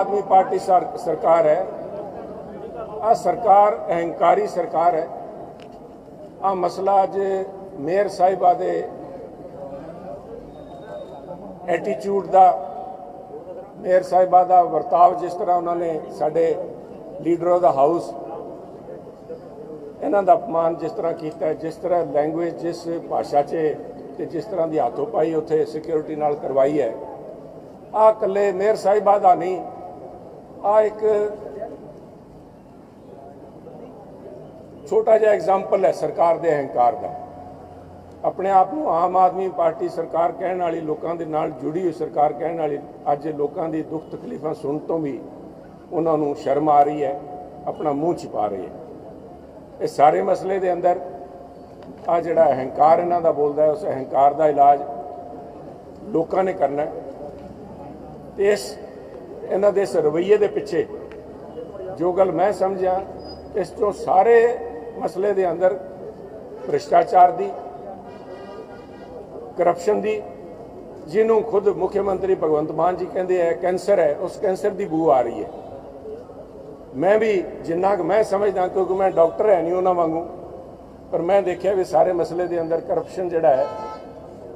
ਆਦਮੀ party sir- ਸਰਕਾਰ ਹੈ। ਆ ਸਰਕਾਰ ਅਹੰਕਾਰੀ ਸਰਕਾਰ ਹੈ। ਆ ਮਸਲਾ ਅੱਜ ਮੇਅਰ ਸਾਹਿਬਾ ਦੇ ਐਟੀਟਿਊਡ ਦਾ, ਮੇਅਰ ਸਾਹਿਬਾ ਦਾ ਵਰਤਾਵ ਜਿਸ ਤਰ੍ਹਾਂ ਉਹਨਾਂ ਨੇ ਸਾਡੇ ਲੀਡਰ ਆਫ ਦਾ ਹਾਊਸ, ਇਹਨਾਂ ਦਾ ਅਪਮਾਨ ਜਿਸ ਤਰ੍ਹਾਂ ਕੀਤਾ, ਜਿਸ ਤਰ੍ਹਾਂ ਲੈਂਗੁਏਜ ਜਿਸ ਭਾਸ਼ਾ 'ਚ ਤੇ ਜਿਸ ਤਰ੍ਹਾਂ ਦੀ ਹੱਥੋਂ ਪਾਈ ਉੱਥੇ ਸਿਕਿਉਰਿਟੀ ਨਾਲ ਕਰਵਾਈ ਹੈ। ਆ ਇਕੱਲੇ ਮੇਅਰ ਸਾਹਿਬਾ ਦਾ ਨਹੀਂ ਆ ਇੱਕ ਛੋਟਾ ਜਿਹਾ ਐਗਜ਼ਾਮਪਲ ਹੈ ਸਰਕਾਰ ਦੇ ਅਹੰਕਾਰ ਦਾ। ਆਪਣੇ ਆਪ ਨੂੰ ਆਮ ਆਦਮੀ ਪਾਰਟੀ ਸਰਕਾਰ ਕਹਿਣ ਵਾਲੀ, ਲੋਕਾਂ ਦੇ ਨਾਲ ਜੁੜੀ ਹੋਈ ਸਰਕਾਰ ਕਹਿਣ ਵਾਲੀ, ਅੱਜ ਲੋਕਾਂ ਦੀ ਦੁੱਖ ਤਕਲੀਫਾਂ ਸੁਣਨ ਤੋਂ ਵੀ ਉਹਨਾਂ ਨੂੰ ਸ਼ਰਮ ਆ ਰਹੀ ਹੈ, ਆਪਣਾ ਮੂੰਹ ਛਿਪਾ ਰਹੀ ਹੈ। ਇਹ ਸਾਰੇ ਮਸਲੇ ਦੇ ਅੰਦਰ ਆ ਜਿਹੜਾ ਅਹੰਕਾਰ ਇਹਨਾਂ ਦਾ ਬੋਲਦਾ ਹੈ, ਉਸ ਅਹੰਕਾਰ ਦਾ ਇਲਾਜ ਲੋਕਾਂ ਨੇ ਕਰਨਾ ਹੈ। ਇਸ ਇਹਨਾਂ ਦੇ ਇਸ ਰਵੱਈਏ ਦੇ ਪਿੱਛੇ ਜੋ ਗੱਲ ਮੈਂ ਸਮਝਿਆ, ਇਸ ਤੋਂ ਸਾਰੇ ਮਸਲੇ ਦੇ ਅੰਦਰ ਭ੍ਰਿਸ਼ਟਾਚਾਰ ਦੀ ਕਰਪਸ਼ਨ ਦੀ, ਜਿਹਨੂੰ ਖੁਦ ਮੁੱਖ ਮੰਤਰੀ ਭਗਵੰਤ ਮਾਨ ਜੀ ਕਹਿੰਦੇ ਹੈ ਕੈਂਸਰ ਹੈ, ਉਸ ਕੈਂਸਰ ਦੀ ਬੂ ਆ ਰਹੀ ਹੈ। ਮੈਂ ਵੀ ਜਿੰਨਾ ਕੁ ਮੈਂ ਸਮਝਦਾ, ਕਿਉਂਕਿ ਮੈਂ ਡਾਕਟਰ ਹੈ ਨਹੀਂ ਉਹਨਾਂ ਵਾਂਗੂ, ਪਰ ਮੈਂ ਦੇਖਿਆ ਵੀ ਸਾਰੇ ਮਸਲੇ ਦੇ ਅੰਦਰ ਕਰਪਸ਼ਨ ਜਿਹੜਾ ਹੈ,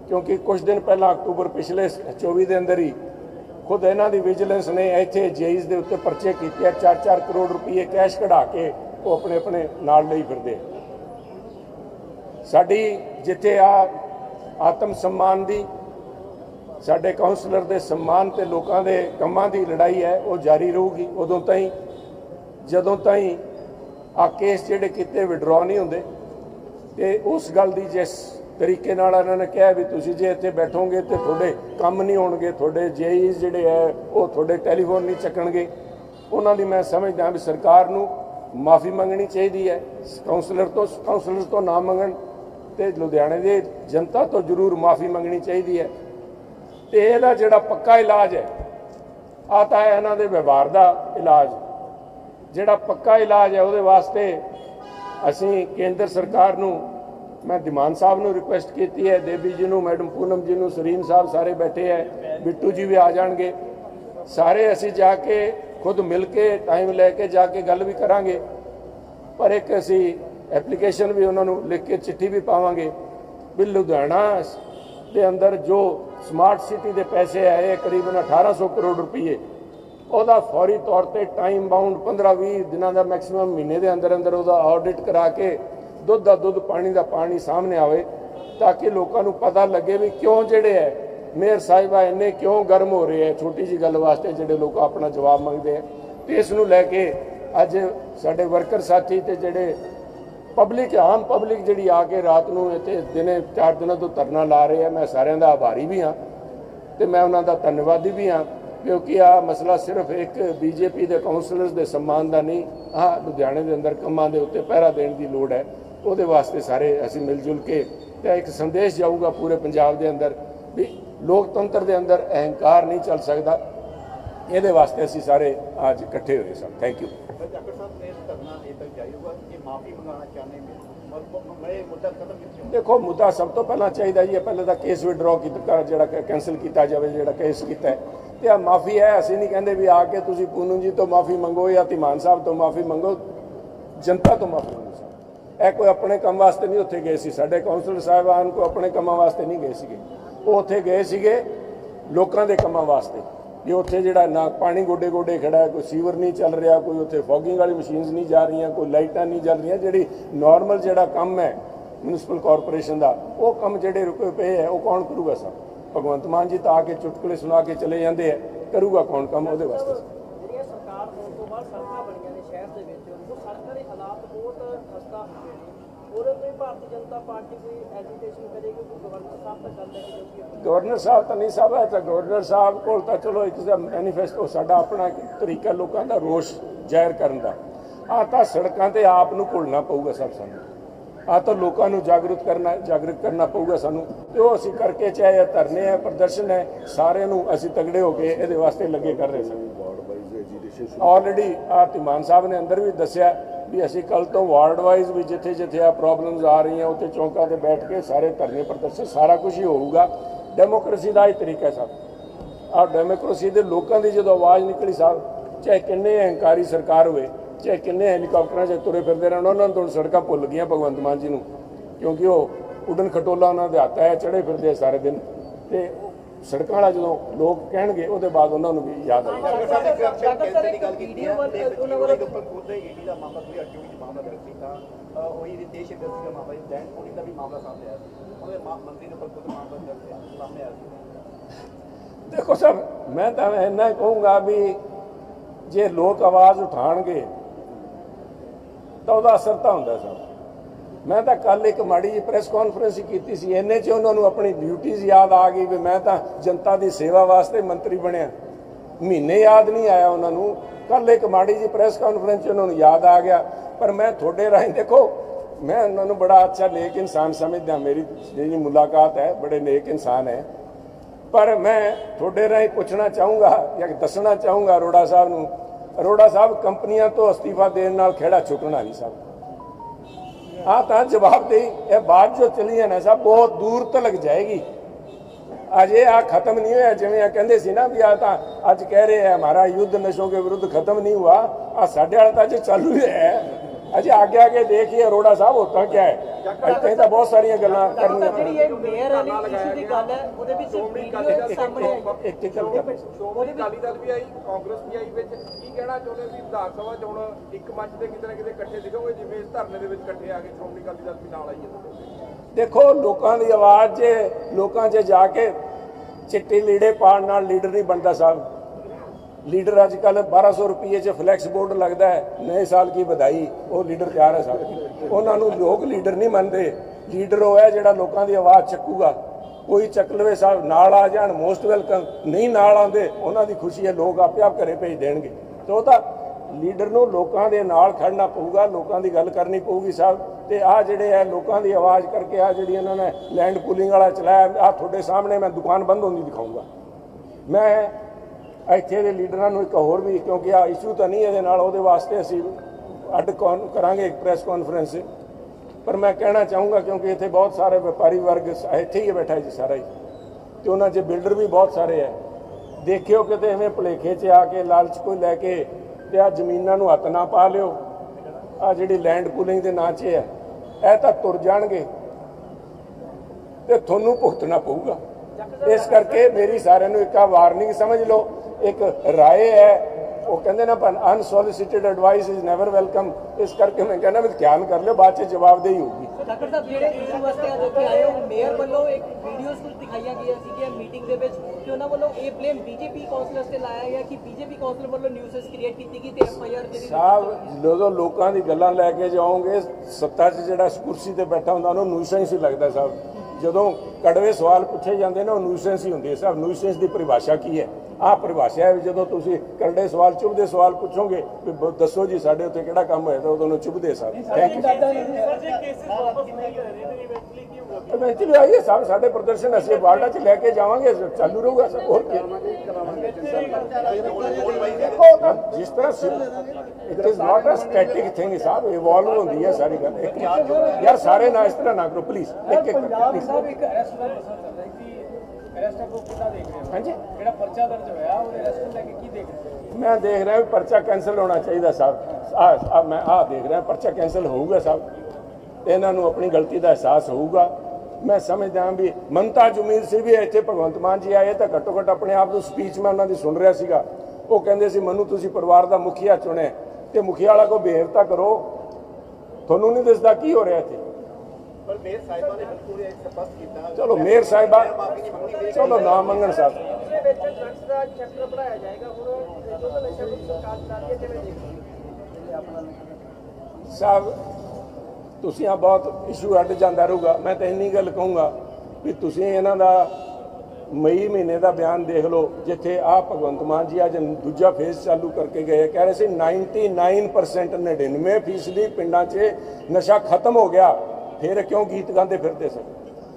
ਕਿਉਂਕਿ ਕੁਝ ਦਿਨ ਪਹਿਲਾਂ ਅਕਤੂਬਰ ਪਿਛਲੇ 24 ਦੇ ਅੰਦਰ ਹੀ ਖੁਦ ਇਹਨਾਂ ਦੀ ਵਿਜੀਲੈਂਸ ਨੇ ਇੱਥੇ ਜੇਈਜ਼ ਦੇ ਉੱਤੇ ਪਰਚੇ ਕੀਤੇ ਆ 4-4 ਕਰੋੜ ਰੁਪਏ ਕੈਸ਼ ਕਢਾ ਕੇ ਉਹ ਆਪਣੇ ਆਪਣੇ ਨਾਲ ਲਈ ਫਿਰਦੇ ਸਾਡੀ ਜਿੱਥੇ ਆ ਆਤਮ ਸਨਮਾਨ ਦੀ, ਸਾਡੇ ਕਾਉਂਸਲਰ ਦੇ ਸਨਮਾਨ ਤੇ ਲੋਕਾਂ ਦੇ ਕੰਮਾਂ ਦੀ ਲੜਾਈ ਹੈ, ਉਹ ਜਾਰੀ ਰਹੂਗੀ। ਉਦੋਂ ਤਾਈਂ, ਜਦੋਂ ਤਾਈਂ ਆ ਕੇਸ ਜਿਹੜੇ ਕੀਤੇ ਵਿਡਰਾ ਨਹੀਂ ਹੁੰਦੇ, ਤੇ ਉਸ ਗੱਲ ਦੀ ਜਿਸ ਤਰੀਕੇ ਨਾਲ ਇਹਨਾਂ ਨੇ ਕਿਹਾ ਵੀ ਤੁਸੀਂ ਜੇ ਇੱਥੇ ਬੈਠੋਗੇ ਤੇ ਤੁਹਾਡੇ ਕੰਮ ਨਹੀਂ ਹੋਣਗੇ, ਤੁਹਾਡੇ ਜੇਈਜ਼ ਜਿਹੜੇ ਹੈ ਉਹ ਤੁਹਾਡੇ ਟੈਲੀਫੋਨ ਨਹੀਂ ਚੱਕਣਗੇ। ਉਹਨਾਂ ਦੀ ਮੈਂ ਸਮਝਦਾ ਵੀ ਸਰਕਾਰ ਨੂੰ ਮਾਫੀ ਮੰਗਣੀ ਚਾਹੀਦੀ ਹੈ ਕਾਉਂਸਲਰ ਤੋਂ ਕਾਉਂਸਲਰ ਤੋਂ ਨਾ ਮੰਗਣ ਤੇ ਲੁਧਿਆਣੇ ਦੇ ਜਨਤਾ ਤੋਂ ਜ਼ਰੂਰ ਮਾਫੀ ਮੰਗਣੀ ਚਾਹੀਦੀ ਹੈ ਤੇ ਇਹਦਾ ਜਿਹੜਾ ਪੱਕਾ ਇਲਾਜ ਹੈ ਆ ਤਾਂ ਹੈ ਇਹਨਾਂ ਦੇ ਵਿਵਹਾਰ ਦਾ ਇਲਾਜ। ਜਿਹੜਾ ਪੱਕਾ ਇਲਾਜ ਹੈ ਉਹਦੇ ਵਾਸਤੇ ਅਸੀਂ ਕੇਂਦਰ ਸਰਕਾਰ ਨੂੰ ਮੈਂ ਦਿਮਾਨ ਸਾਹਿਬ ਨੂੰ ਰਿਕੁਐਸਟ ਕੀਤੀ ਹੈ, ਦੇਵੀ ਜੀ ਨੂੰ, ਮੈਡਮ ਪੂਨਮ ਜੀ ਨੂੰ, ਸਰੀਨ ਸਾਹਿਬ ਸਾਰੇ ਬੈਠੇ ਹੈ, ਬਿੱਟੂ ਜੀ ਵੀ ਆ ਜਾਣਗੇ। ਸਾਰੇ ਅਸੀਂ ਜਾ ਕੇ ਖੁਦ ਮਿਲ ਕੇ ਟਾਈਮ ਲੈ ਕੇ ਜਾ ਕੇ ਗੱਲ ਵੀ ਕਰਾਂਗੇ। ਪਰ ਇੱਕ ਅਸੀਂ ਐਪਲੀਕੇਸ਼ਨ ਵੀ ਉਹਨਾਂ ਨੂੰ ਲਿਖ ਕੇ ਚਿੱਠੀ ਵੀ ਪਾਵਾਂਗੇ ਵੀ ਲੁਧਿਆਣਾ ਦੇ ਅੰਦਰ ਜੋ ਸਮਾਰਟ ਸਿਟੀ ਦੇ ਪੈਸੇ ਆਏ ਕਰੀਬਨ 1800 ਕਰੋੜ ਰੁਪਏ ਉਹਦਾ ਫੌਰੀ ਤੌਰ ਤੇ ਟਾਈਮ ਬਾਉਂਡ 15-20 ਦਿਨਾਂ ਦਾ ਮੈਕਸਿਮਮ ਮਹੀਨੇ ਦੇ ਅੰਦਰ ਅੰਦਰ ਉਹਦਾ ਆਡਿਟ ਕਰਾ ਕੇ ਦੁੱਧ ਦਾ ਦੁੱਧ, ਪਾਣੀ ਦਾ ਪਾਣੀ ਸਾਹਮਣੇ ਆਵੇ ਤਾਂ ਕਿ ਲੋਕਾਂ ਨੂੰ ਪਤਾ ਲੱਗੇ ਵੀ ਕਿਉਂ ਜਿਹੜੇ ਹੈ ਮੇਅਰ ਸਾਹਿਬਾ ਇੰਨੇ ਕਿਉਂ ਗਰਮ ਹੋ ਰਹੇ ਹੈ ਛੋਟੀ ਜੀ ਗੱਲ ਵਾਸਤੇ ਜਿਹੜੇ ਲੋਕ ਆਪਣਾ ਜਵਾਬ ਮੰਗਦੇ ਆ ਤੇ ਇਸ ਨੂੰ ਲੈ ਕੇ ਅੱਜ ਸਾਡੇ ਵਰਕਰ ਸਾਥੀ ਤੇ ਜਿਹੜੇ ਪਬਲਿਕ, ਆਮ ਪਬਲਿਕ ਜਿਹੜੀ ਆ ਕੇ ਰਾਤ ਨੂੰ ਇੱਥੇ ਦਿਨੇ ਚਾਰ ਦਿਨਾਂ ਤੋਂ ਧਰਨਾ ਲਾ ਰਹੇ ਆ ਮੈਂ ਸਾਰਿਆਂ ਦਾ ਆਭਾਰੀ ਵੀ ਹਾਂ ਤੇ ਮੈਂ ਉਹਨਾਂ ਦਾ ਧੰਨਵਾਦੀ ਵੀ ਹਾਂ ਕਿਉਂਕਿ ਆ ਮਸਲਾ ਸਿਰਫ ਇੱਕ ਬੀਜੇਪੀ ਦੇ ਕਾਉਂਸਲਰਸ ਦੇ ਸਨਮਾਨ ਦਾ ਨਹੀਂ ਆ ਲੁਧਿਆਣੇ ਦੇ ਅੰਦਰ ਕੰਮਾਂ ਦੇ ਉੱਤੇ ਪਹਿਰਾ ਦੇਣ ਦੀ ਲੋੜ ਹੈ ਉਹਦੇ ਵਾਸਤੇ ਸਾਰੇ ਅਸੀਂ ਮਿਲ ਜੁਲ ਕੇ ਤੇ ਇੱਕ ਸੰਦੇਸ਼ ਜਾਊਗਾ ਪੂਰੇ ਪੰਜਾਬ ਦੇ ਅੰਦਰ ਵੀ ਲੋਕਤੰਤਰ ਦੇ ਅੰਦਰ ਅਹੰਕਾਰ ਨਹੀਂ ਚੱਲ ਸਕਦਾ। ਇਹਦੇ ਵਾਸਤੇ ਅਸੀਂ ਸਾਰੇ ਅੱਜ ਇਕੱਠੇ ਹੋਏ ਸਨ ਥੈਂਕ ਯੂ ਦੇਖੋ ਮੁੱਦਾ ਸਭ ਤੋਂ ਪਹਿਲਾਂ ਚਾਹੀਦਾ ਜੀ ਪਹਿਲਾਂ ਤਾਂ ਕੇਸ ਵਿਡਰਾ ਕੀਤਾ ਜਿਹੜਾ ਕੈਨਸਲ ਕੀਤਾ ਜਾਵੇ ਜਿਹੜਾ ਕੇਸ ਕੀਤਾ ਤੇ ਆ ਮਾਫੀ ਹੈ ਅਸੀਂ ਨਹੀਂ ਕਹਿੰਦੇ ਵੀ ਆ ਕੇ ਤੁਸੀਂ ਪੂਨੂ ਜੀ ਤੋਂ ਮਾਫੀ ਮੰਗੋ ਜਾਂ ਤਿਮਾਨ ਸਾਹਿਬ ਤੋਂ ਮਾਫੀ ਮੰਗੋ ਜਨਤਾ ਤੋਂ ਮਾਫੀ ਇਹ ਕੋਈ ਆਪਣੇ ਕੰਮ ਵਾਸਤੇ ਨਹੀਂ ਉੱਥੇ ਗਏ ਸੀ। ਸਾਡੇ ਕਾਉਂਸਲਰ ਸਾਹਿਬਾਨ ਕੋ ਆਪਣੇ ਕੰਮਾਂ ਵਾਸਤੇ ਨਹੀਂ ਗਏ ਸੀਗੇ। ਉਹ ਉੱਥੇ ਗਏ ਸੀਗੇ ਲੋਕਾਂ ਦੇ ਕੰਮਾਂ ਵਾਸਤੇ। ਜੇ ਉੱਥੇ ਜਿਹੜਾ ਨਾ ਪਾਣੀ ਗੋਡੇ ਗੋਡੇ ਖੜਾ, ਕੋਈ ਸੀਵਰ ਨਹੀਂ ਚੱਲ ਰਿਹਾ, ਕੋਈ ਉੱਥੇ ਫੋਗਿੰਗ ਵਾਲੀ ਮਸ਼ੀਨਸ ਨਹੀਂ ਜਾ ਰਹੀਆਂ, ਕੋਈ ਲਾਈਟਾਂ ਨਹੀਂ ਚੱਲ ਰਹੀਆਂ। ਜਿਹੜੀ ਨਾਰਮਲ ਜਿਹੜਾ ਕੰਮ ਹੈ ਮਿਊਨਿਸਪਲ ਕਾਰਪੋਰੇਸ਼ਨ ਦਾ, ਉਹ ਕੰਮ ਜਿਹੜੇ ਰੁਕੇ ਪਏ ਹੈ, ਉਹ ਕੌਣ ਕਰੂਗਾ ਸਰ? ਭਗਵੰਤ ਮਾਨ ਜੀ ਤਾਂ ਆ ਕੇ ਚੁਟਕਲੇ ਸੁਣਾ ਕੇ ਚਲੇ ਜਾਂਦੇ ਆ ਕਰੂਗਾ ਕੌਣ ਕੰਮ ਉਹਦੇ ਵਾਸਤੇ? ਸਰਕਾਰ ਹੋਣ ਤੋਂ ਬਾਅਦ ਸੜਕਾਂ ਵਿੱਚ ਦੇ ਹਾਲਾਤ ਬਹੁਤ ਖਸਤਾ ਹੋ ਗਏ ਨੇ। ਗਵਰਨਰ ਸਾਹਿਬ ਤਾਂ ਨਹੀਂ ਸਾਹਿਬ ਹੈ ਤਾਂ ਗਵਰਨਰ ਸਾਹਿਬ ਕੋਲ ਤਾਂ ਚਲੋ ਇੱਕ ਮੈਨੀਫੈਸਟੋ ਸਾਡਾ ਆਪਣਾ ਤਰੀਕਾ ਲੋਕਾਂ ਦਾ ਰੋਸ਼ ਜ਼ਾਹਿਰ ਕਰਨ ਦਾ। ਆ ਤਾਂ ਸੜਕਾਂ ਤੇ ਆਪ ਨੂੰ ਘੁਲਣਾ ਪਊਗਾ ਸਭ ਸਾਨੂੰ। ਆ ਤਾਂ ਲੋਕਾਂ ਨੂੰ ਜਾਗਰੂਕ ਕਰਨਾ ਜਾਗਰੂਕ ਕਰਨਾ ਪਊਗਾ ਸਾਨੂੰ। ਤੇ ਉਹ ਅਸੀਂ ਕਰਕੇ ਚਾਹੇ ਧਰਨੇ ਹੈ ਪ੍ਰਦਰਸ਼ਨ ਹੈ, ਸਾਰਿਆਂ ਨੂੰ ਅਸੀਂ ਤਗੜੇ ਹੋ ਕੇ ਇਹਦੇ ਵਾਸਤੇ ਲੱਗੇ ਕਰ ਰਹੇ ਸਾਂ ਆਲਰੇਡੀ ਆ ਧੀਮਾਨ ਸਾਹਿਬ ਨੇ ਅੰਦਰ ਵੀ ਦੱਸਿਆ ਵੀ ਅਸੀਂ ਕੱਲ ਤੋਂ ਵਾਰਡ ਵਾਈਜ਼ ਵੀ ਜਿੱਥੇ ਜਿੱਥੇ ਆ ਪ੍ਰੋਬਲਮਸ ਆ ਰਹੀਆਂ, ਉੱਥੇ ਚੌਂਕਾਂ ਤੇ ਬੈਠ ਕੇ ਸਾਰੇ ਧਰਨੇ ਪ੍ਰਦਰਸ਼ਨ, ਸਾਰਾ ਕੁਝ ਹੀ ਹੋਊਗਾ। ਡੈਮੋਕ੍ਰੇਸੀ ਦਾ ਹੀ ਤਰੀਕਾ ਹੈ ਸਭ ਆ ਡੈਮੋਕ੍ਰੇਸੀ ਦੇ ਲੋਕਾਂ ਦੀ ਜਦੋਂ ਆਵਾਜ਼ ਨਿਕਲੀ ਸਾਹਿਬ ਚਾਹੇ ਕਿੰਨੇ ਅਹੰਕਾਰੀ ਸਰਕਾਰ ਹੋਵੇ, ਚਾਹੇ ਕਿੰਨੇ ਹੈਲੀਕਾਪਟਰਾਂ 'ਚ ਤੁਰੇ ਫਿਰਦੇ ਰਹਿਣ, ਉਹਨਾਂ ਨੂੰ ਸੜਕਾਂ ਭੁੱਲ ਗਈਆਂ ਭਗਵੰਤ ਮਾਨ ਜੀ ਨੂੰ। ਕਿਉਂਕਿ ਉਹ ਉਡਨ ਖਟੋਲਾ ਉਹਨਾਂ ਦੇ ਹੱਥ ਹੈ ਚੜੇ ਫਿਰਦੇ ਆ ਸਾਰੇ ਦਿਨ। ਤੇ ਸੜਕਾਂ ਵਾਲਾ ਜਦੋਂ ਲੋਕ ਕਹਿਣਗੇ ਉਹਦੇ ਬਾਅਦ ਉਹਨਾਂ ਨੂੰ ਵੀ ਯਾਦ ਆਏਗਾ ਉਹੀ ਰਿਤੇਸ਼ ਇੰਡਸਟਰੀ ਦਾ ਮਾਮਲਾ ਲੈਂਡ ਪੂਲਿੰਗ ਦਾ ਵੀ ਮਾਮਲਾ ਸਾਹਮਣੇ ਆਇਆ ਸੀ। ਉਹਦੇ ਮਾ- ਮੰਤਰੀ ਦੇ ਉੱਪਰ ਖੁਦ ਮਾਮਲਾ ਸਾਹਮਣੇ ਆਇਆ ਸੀ। ਦੇਖੋ ਸਰ ਮੈਂ ਤਾਂ ਇੰਨਾ ਹੀ ਕਹੂੰਗਾ ਵੀ ਜੇ ਲੋਕ ਆਵਾਜ਼ ਉਠਾਣਗੇ ਤਾਂ ਉਹਦਾ ਅਸਰ ਤਾਂ ਹੁੰਦਾ ਸਰ। ਮੈਂ ਤਾਂ ਕੱਲ ਇੱਕ ਮਾੜੀ ਜੀ ਪ੍ਰੈਸ ਕਾਨਫਰੰਸ ਹੀ ਕੀਤੀ ਸੀ। ਇੰਨੇ ਚ ਉਹਨਾਂ ਨੂੰ ਆਪਣੀ ਡਿਊਟੀਆਂ ਯਾਦ ਆ ਗਈ ਵੀ ਮੈਂ ਤਾਂ ਜਨਤਾ ਦੀ ਸੇਵਾ ਵਾਸਤੇ ਮੰਤਰੀ ਬਣਿਆ। ਮਹੀਨੇ ਯਾਦ ਨਹੀਂ ਆਇਆ ਉਹਨਾਂ ਨੂੰ। ਕੱਲ ਇੱਕ ਮਾੜੀ ਜੀ ਪ੍ਰੈਸ ਕਾਨਫਰੰਸ 'ਚ ਉਹਨਾਂ ਨੂੰ ਯਾਦ ਆ ਗਿਆ। ਪਰ ਮੈਂ ਤੁਹਾਡੇ ਰਾਹੀਂ ਦੇਖੋ, ਮੈਂ ਉਹਨਾਂ ਨੂੰ ਬੜਾ ਅੱਛਾ ਨੇਕ ਇਨਸਾਨ ਸਮਝਦਾ। ਮੇਰੀ ਜਿਹੜੀ ਮੁਲਾਕਾਤ ਹੈ, ਬੜੇ ਨੇਕ ਇਨਸਾਨ ਹੈ। ਪਰ ਮੈਂ ਤੁਹਾਡੇ ਰਾਹੀਂ ਪੁੱਛਣਾ ਚਾਹੂੰਗਾ ਜਾਂ ਦੱਸਣਾ ਚਾਹੂੰਗਾ ਅਰੋੜਾ ਸਾਹਿਬ ਨੂੰ। ਅਰੋੜਾ ਸਾਹਿਬ, ਕੰਪਨੀਆਂ ਤੋਂ ਅਸਤੀਫਾ ਦੇਣ ਨਾਲ ਖੇੜਾ ਛੁੱਟਣਾ ਨਹੀਂ ਸਾਹਿਬ ਆ ਤਾਂ ਜਵਾਬ ਦੇਈ ਇਹ ਬਾਤ ਜੋ ਚੱਲੀ ਹੈ ਨਾ ਸਾਹਿਬ ਬਹੁਤ ਦੂਰ ਤੱਕ ਜਾਏਗੀ। ਅਜੇ ਆ ਖਤਮ ਨਹੀਂ ਹੋਇਆ, ਜਿਵੇਂ ਆ ਕਹਿੰਦੇ ਸੀ ਨਾ ਵੀ ਆ ਤਾਂ ਅੱਜ ਕਹਿ ਰਹੇ ਆ ਹਮਾਰਾ ਯੁੱਧ ਨਸ਼ੋਂ ਕੇ ਵਿਰੁੱਧ ਖਤਮ ਨਹੀਂ ਹੁਆ। ਆ ਸਾਡੇ ਵਾਲਾ ਤਾਂ ਅਜੇ ਚਾਲੂ ਹੀ ਹੈ। ਅਜੇ ਆਗੇ ਆਗੇ ਦੇਖੀਏ ਅਰੋੜਾ ਸਾਹਿਬ ਹੋਤਾ ਕੀ ਹੈ। ਇੱਥੇ ਤਾਂ ਬਹੁਤ ਸਾਰੀਆਂ ਗੱਲਾਂ ਕਰਨੀਆਂ ਜਿਹੜੀ ਇਹ ਮੇਅਰ ਵਾਲੀ ਇਸ਼ੂ ਦੀ ਗੱਲ ਹੈ ਉਹਦੇ ਵਿੱਚ ਵੀਡੀਓ ਸਾਹਮਣੇ ਆਈ। ਇੱਕ ਇੱਕ ਗੱਲ। ਸ਼੍ਰੋਮਣੀ ਅਕਾਲੀ ਦਲ ਵੀ ਆਈ ਕਾਂਗਰਸ ਵੀ ਆਈ ਵਿੱਚ। ਕੀ ਕਹਿਣਾ ਚਾਹੁੰਦੇ ਵੀ ਵਿਧਾਨ ਸਭਾ 'ਚ ਹੁਣ ਇੱਕ ਮੰਚ ਤੇ ਕਿਤੇ ਨਾ ਕਿਤੇ ਇਕੱਠੇ ਦਿਖੋਗੇ ਜਿਵੇਂ ਇਸ ਧਰਨੇ ਦੇ ਵਿੱਚ ਇਕੱਠੇ ਆ ਕੇ ਸ਼੍ਰੋਮਣੀ ਅਕਾਲੀ ਦਲ ਵੀ ਨਾਲ ਆਈ ਹੈ? ਦੇਖੋ ਲੋਕਾਂ ਦੀ ਆਵਾਜ਼ 'ਚ ਲੋਕਾਂ 'ਚ ਜਾ ਕੇ ਚਿੱਟੇ ਲੀੜੇ ਪਾਣ ਨਾਲ ਲੀਡਰ ਨਹੀਂ ਬਣਦਾ ਸਾਹਿਬ। ਲੀਡਰ ਅੱਜ ਕੱਲ 1200 ਰੁਪਏ 'ਚ ਫਲੈਕਸ ਬੋਰਡ ਲੱਗਦਾ ਹੈ। ਨਵੇਂ ਸਾਲ ਕੀ ਵਧਾਈ? ਉਹ ਲੀਡਰ ਤਿਆਰ ਹੈ ਸਾਡੇ ਉਹਨਾਂ ਨੂੰ ਲੋਕ ਲੀਡਰ ਨਹੀਂ ਮੰਨਦੇ। ਲੀਡਰ ਉਹ ਹੈ ਜਿਹੜਾ ਲੋਕਾਂ ਦੀ ਆਵਾਜ਼ ਚੱਕੂਗਾ। ਕੋਈ ਚੱਕ ਲਵੇ ਸਾਹਿਬ ਨਾਲ ਆ ਜਾਣ ਮੋਸਟ ਵੈਲਕਮ ਨਹੀਂ ਨਾਲ ਆਉਂਦੇ, ਉਹਨਾਂ ਦੀ ਖੁਸ਼ੀ ਹੈ, ਲੋਕ ਆਪੇ ਆਪ ਘਰੇ ਭੇਜ ਦੇਣਗੇ। ਤੇ ਉਹ ਤਾਂ ਲੀਡਰ ਨੂੰ ਲੋਕਾਂ ਦੇ ਨਾਲ ਖੜਨਾ ਪਊਗਾ, ਲੋਕਾਂ ਦੀ ਗੱਲ ਕਰਨੀ ਪਊਗੀ ਸਾਹਿਬ। ਤੇ ਆ ਜਿਹੜੇ ਹੈ, ਲੋਕਾਂ ਦੀ ਆਵਾਜ਼ ਕਰਕੇ ਆ ਜਿਹੜੀ ਇਹਨਾਂ ਨੇ ਲੈਂਡ ਪੂਲਿੰਗ ਵਾਲਾ ਚਲਾਇਆ ਆ ਤੁਹਾਡੇ ਸਾਹਮਣੇ ਮੈਂ ਦੁਕਾਨ ਬੰਦ ਹੁੰਦੀ ਦਿਖਾਊਂਗਾ। ਮੈਂ ਇੱਥੇ ਦੇ ਲੀਡਰਾਂ ਨੂੰ ਇੱਕ ਹੋਰ ਵੀ, ਕਿਉਂਕਿ ਆ ਇਸ਼ੂ ਤਾਂ ਨਹੀਂ ਇਹਦੇ ਨਾਲ, ਉਹਦੇ ਵਾਸਤੇ ਅਸੀਂ ਅੱਡ ਕੌਨ ਕਰਾਂਗੇ ਇੱਕ ਪ੍ਰੈਸ ਕਾਨਫਰੰਸ ਪਰ ਮੈਂ ਕਹਿਣਾ ਚਾਹੂੰਗਾ, ਕਿਉਂਕਿ ਇੱਥੇ ਬਹੁਤ ਸਾਰੇ ਵਪਾਰੀ ਵਰਗ ਇੱਥੇ ਹੀ ਬੈਠਾ ਜੀ ਸਾਰਾ ਹੀ। ਤੇ ਉਹਨਾਂ 'ਚ ਬਿਲਡਰ ਵੀ ਬਹੁਤ ਸਾਰੇ ਹੈ। ਦੇਖਿਓ ਕਿਤੇ ਐਵੇਂ ਭੁਲੇਖੇ 'ਚ ਆ ਕੇ, ਲਾਲਚ ਕੋਈ ਲੈ ਕੇ ਤੇ ਆ ਜ਼ਮੀਨਾਂ ਨੂੰ ਹੱਥ ਨਾ ਪਾ ਲਿਓ। ਆ ਜਿਹੜੀ ਲੈਂਡ ਪੂਲਿੰਗ ਦੇ ਨਾਂ 'ਚ ਹੈ। ਇਹ ਤਾਂ ਤੁਰ ਜਾਣਗੇ। ਤੇ ਤੁਹਾਨੂੰ ਭੁਗਤਣਾ ਪਊਗਾ। ਇਸ ਕਰਕੇ ਮੇਰੀ ਸਾਰਿਆਂ ਨੂੰ ਇੱਕ ਆ ਵਾਰਨਿੰਗ ਸਮਝ ਲਓ। ਇੱਕ ਰਾਏ ਹੈ ਉਹ ਕਹਿੰਦੇ ਨਾ ਪਰ unsolicited advice is never welcome ਇਸ ਕਰਕੇ ਮੈਂ ਕਹਿੰਦਾ ਵੀ ਧਿਆਨ ਕਰ ਲਿਓ ਬਾਅਦ ਚ ਜਵਾਬਦੇਹੀ ਹੋਊਗੀ। ਡਾਕਟਰ ਸਾਹਿਬ ਜਿਹੜੇ ਇਸ਼ੂ ਵਾਸਤੇ ਅੱਜ ਇੱਥੇ ਆਏ ਹੋ ਮੇਅਰ ਵੱਲੋਂ ਇੱਕ ਵੀਡੀਓਜ਼ ਕੁਝ ਦਿਖਾਈਆਂ ਗਈਆਂ ਸੀਗੀਆਂ ਮੀਟਿੰਗ ਦੇ ਵਿੱਚ ਕਿ ਉਹਨਾਂ ਵੱਲੋਂ ਇਹ ਬਲੇਮ ਬੀਜੇਪੀ ਕਾਉਂਸਲਰਸ ਤੇ ਲਾਇਆ ਗਿਆ ਕਿ ਬੀਜੇਪੀ ਕਾਉਂਸਲਰ ਵੱਲੋਂ ਨਿਊਸੈਸ ਕ੍ਰੀਏਟ ਕੀਤੀ ਗਈ ਤੇ ਐਫਆਈਆਰ ਜਿਹੜੀ ਸਾਹਿਬ ਜਦੋਂ ਲੋਕਾਂ ਦੀ ਗੱਲਾਂ ਲੈ ਕੇ ਜਾਓਗੇ ਸੱਤਾ 'ਚ ਜਿਹੜਾ ਕੁਰਸੀ ਤੇ ਬੈਠਾ ਹੁੰਦਾ ਉਹਨੂੰ ਨੂਸੈਂਸ ਹੀ ਲੱਗਦਾ ਸਾਹਿਬ। ਜਦੋਂ ਕੜਵੇ ਸਵਾਲ ਪੁੱਛੇ ਜਾਂਦੇ ਨੇ, ਉਹ ਨੂਸੈਂਸ ਹੀ ਹੁੰਦੀ ਹੈ ਸਾਹਿਬ ਨੂਸੈਂਸ ਦੀ ਪਰਿਭਾਸ਼ਾ ਕੀ ਹੈ? ਆਹ ਪਰਿਭਾਸ਼ਾ ਹੈ ਜਦੋਂ ਤੁਸੀਂ ਕਰੜੇ ਸਵਾਲ ਚੁੱਭਦੇ ਸਵਾਲ ਪੁੱਛੋਗੇ ਵੀ ਦੱਸੋ ਜੀ ਸਾਡੇ ਉੱਤੇ ਕਿਹੜਾ ਕੰਮ ਹੋਇਆ ਤਾਂ ਉਦੋਂ ਨੂੰ ਚੁੱਭਦੇ ਸਾਹਿਬ ਥੈਂਕ ਯੂ ਇਵੈਂਚੁਅਲੀ ਆਈਏ ਸਾਹਿਬ ਸਾਡੇ ਪ੍ਰਦਰਸ਼ਨ ਅਸੀਂ ਵਾਰਡਾ 'ਚ ਲੈ ਕੇ ਜਾਵਾਂਗੇ ਚਾਲੂ ਰਹੂਗਾ ਸਭ ਹੋਰ ਕੀ। ਜਿਸ ਤਰ੍ਹਾਂ it is not a static thing Sahib evolve ਹੁੰਦੀ ਹੈ ਸਾਰੀ ਗੱਲ। ਯਾਰ ਸਾਰੇ ਨਾ ਇਸ ਤਰ੍ਹਾਂ ਨਾ ਕਰੋ ਪਲੀਜ਼ ਇੱਕ ਇੱਕ। ਸਾਹਿਬ ਮਸਲਾ ਚੱਲ ਰਿਹਾ ਕਿ ਅਰੈਸਟ ਨੂੰ ਕਿੱਦਾਂ ਦੇਖ ਰਹੇ ਹੋ? ਹਾਂਜੀ? ਜਿਹੜਾ ਪਰਚਾ ਦਰਜ ਹੋਇਆ ਉਹਦੇ ਅਰੈਸਟ ਨੂੰ ਲੈ ਕੇ ਕੀ ਦੇਖ ਰਹੇ ਹੋ? ਮੈਂ ਦੇਖ ਰਿਹਾ ਵੀ ਪਰਚਾ ਕੈਨਸਲ ਹੋਣਾ ਚਾਹੀਦਾ ਸਾਹਿਬ। ਆ ਮੈਂ ਆ ਦੇਖ ਰਿਹਾ ਪਰਚਾ ਕੈਨਸਲ ਹੋਊਗਾ ਸਾਹਿਬ। ਇਹਨਾਂ ਨੂੰ ਆਪਣੀ ਗਲਤੀ ਦਾ ਅਹਿਸਾਸ ਹੋਊਗਾ। ਮੈਂ ਸਮਝਦਾ ਵੀ ਮਮਤਾ ਜੁਮੀਲ ਸੀ ਵੀ ਇੱਥੇ ਭਗਵੰਤ ਮਾਨ ਜੀ ਆਏ ਤਾਂ ਘੱਟੋ ਘੱਟ ਆਪਣੇ ਆਪ ਨੂੰ ਸਪੀਚ ਮੈਂ ਉਹਨਾਂ ਦੀ ਸੁਣ ਰਿਹਾ ਸੀਗਾ। ਉਹ ਕਹਿੰਦੇ ਸੀ ਮੈਨੂੰ ਤੁਸੀਂ ਪਰਿਵਾਰ ਦਾ ਮੁਖੀਆ ਚੁਣਿਆ ਤੇ ਮੁਖੀਆ ਵਾਲਾ ਕੋ ਬਿਹੇਵ ਤਾਂ ਕਰੋ। ਤੁਹਾਨੂੰ ਨਹੀਂ ਦਿਸਦਾ ਕੀ ਹੋ ਰਿਹਾ ਇੱਥੇ? ਪਰ ਮੇਰ ਸਾਹਿਬਾਂ ਨੇ ਬਿਲਕੁਲ ਇਹ ਸਪਸ਼ਟ ਕੀਤਾ ਚਲੋ ਸਾਹਿਬਾ ਚਲੋ ਨਾ ਮੰਗਣ ਸਾਹਿਬ। ਦੇ ਵਿੱਚ ਡਰੱਗਸ ਦਾ ਚੈਪਟਰ ਪੜਾਇਆ ਜਾਏਗਾ। ਹੁਣ ਜੋ ਨਸ਼ਾ ਮੁਕਤ ਸਰਕਾਰ ਚਲਾਉਂਦੀ ਹੈ ਕਿਵੇਂ ਦੇਖਦੇ ਹੋ ਸਾਹਿਬ ਤੁਸੀਂ ਆ ਬਹੁਤ ਇਸ਼ੂ ਅੱਡ ਜਾਂਦਾ ਰਹੂਗਾ। ਮੈਂ ਤਾਂ ਇੰਨੀ ਗੱਲ ਕਹੂੰਗਾ ਵੀ ਤੁਸੀਂ ਇਹਨਾਂ ਦਾ ਮਈ ਮਹੀਨੇ ਦਾ ਬਿਆਨ ਦੇਖ ਲਓ ਜਿੱਥੇ ਆ ਭਗਵੰਤ ਮਾਨ ਜੀ ਅੱਜ ਦੂਜਾ ਫੇਜ਼ ਚਾਲੂ ਕਰਕੇ ਗਏ ਕਹਿ ਰਹੇ ਸੀ 99% 99 ਫੀਸਦੀ ਪਿੰਡਾਂ 'ਚ ਨਸ਼ਾ ਖਤਮ ਹੋ ਗਿਆ। ਫਿਰ ਕਿਉਂ ਗੀਤ ਗਾਉਂਦੇ ਫਿਰਦੇ ਸਨ?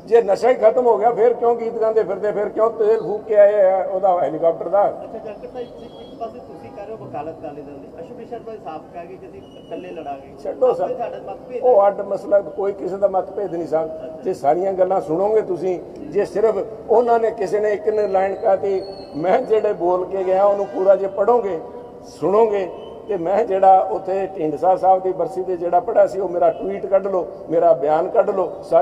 ਜੇ ਨਸ਼ਾ ਹੀ ਖਤਮ ਹੋ ਗਿਆ ਫਿਰ ਕਿਉਂ ਗੀਤ ਗਾਉਂਦੇ ਫਿਰਦੇ? ਫਿਰ ਕਿਉਂ ਤੇਲ ਫੂਕ ਕੇ ਆਏ ਆ ਉਹਦਾ ਹੈਲੀਕਾਪਟਰ ਦਾ? ਅੱਛਾ ਡਾਕਟਰ ਸਾਹਿਬ ਇੱਕ ਪਾਸੇ ਤੁਸੀਂ ਕਰ ਰਹੇ ਹੋ ਵਕਾਲਤ ਕਾਲੇ ਦਲ ਦੀ ਅਸ਼ਵਨੀ ਸ਼ਰਮਾ ਸਾਫ਼ ਕਹਿ ਗਏ ਕਿ ਅਸੀਂ ਇਕੱਲੇ ਲੜਾਂਗੇ। ਛੱਡੋ ਸਰ। ਉਹ ਅੱਡ ਮਸਲਾ ਕੋਈ ਕਿਸੇ ਦਾ ਮਤਭੇਦ ਨਹੀਂ ਸਾਹਿਬ ਜੇ ਸਾਰੀਆਂ ਗੱਲਾਂ ਸੁਣੋਗੇ ਤੁਸੀਂ ਜੇ ਸਿਰਫ ਉਹਨਾਂ ਨੇ ਕਿਸੇ ਨੇ ਇੱਕ ਨੇ ਲਾਈਨ ਕਹਤੀ ਮੈਂ ਜਿਹੜੇ ਬੋਲ ਕੇ ਗਿਆ ਉਹਨੂੰ ਪੂਰਾ ਜੇ ਪੜੋਗੇ ਸੁਣੋਗੇ ਤੇ ਮੈਂ ਜਿਹੜਾ ਉੱਥੇ ਢੀਂਡਸਾ ਸਾਹਿਬ ਦੀ ਬਰਸੀ ਤੇ ਜਿਹੜਾ ਪੜਿਆ ਸੀ, ਉਹ ਮੇਰਾ ਟਵੀਟ ਕੱਢ ਲਓ, ਮੇਰਾ ਬਿਆਨ ਕੱਢ ਲਓ, ਸਾਰੀ